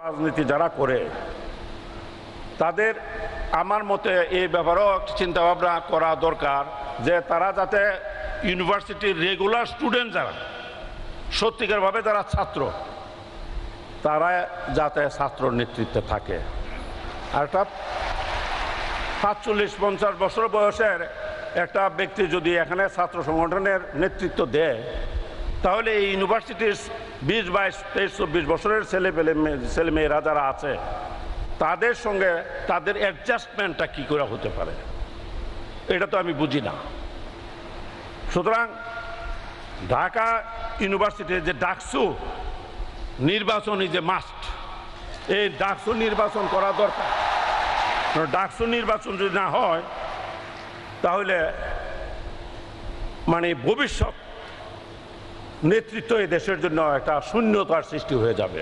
রাজনীতি যারা করে, তাদের আমার মতে এই ব্যাপারেও একটু চিন্তা ভাবনা করা দরকার যে তারা যাতে ইউনিভার্সিটির রেগুলার স্টুডেন্ট যারা, সত্যিকারভাবে যারা ছাত্র, তারা যাতে ছাত্র নেতৃত্বে থাকে। আর একটা সাতচল্লিশ, পঞ্চাশ বছর বয়সের একটা ব্যক্তি যদি এখানে ছাত্র সংগঠনের নেতৃত্ব দেয় তাহলে এই ইউনিভার্সিটির বিশ বাইশ, তেইশ, চব্বিশ বছরের ছেলে পেলে ছেলে মেয়েরা যারা আছে, তাদের সঙ্গে তাদের অ্যাডজাস্টমেন্টটা কী করে হতে পারে? এটা তো আমি বুঝি না। সুতরাং ঢাকা ইউনিভার্সিটির যে ডাকসু নির্বাচনী যে মাস্ট এই ডাকসু নির্বাচন করা দরকার। ডাকসু নির্বাচন যদি না হয়, তাহলে মানে ভবিষ্যৎ নেতৃত্ব এই দেশের জন্য একটা শূন্যতার সৃষ্টি হয়ে যাবে।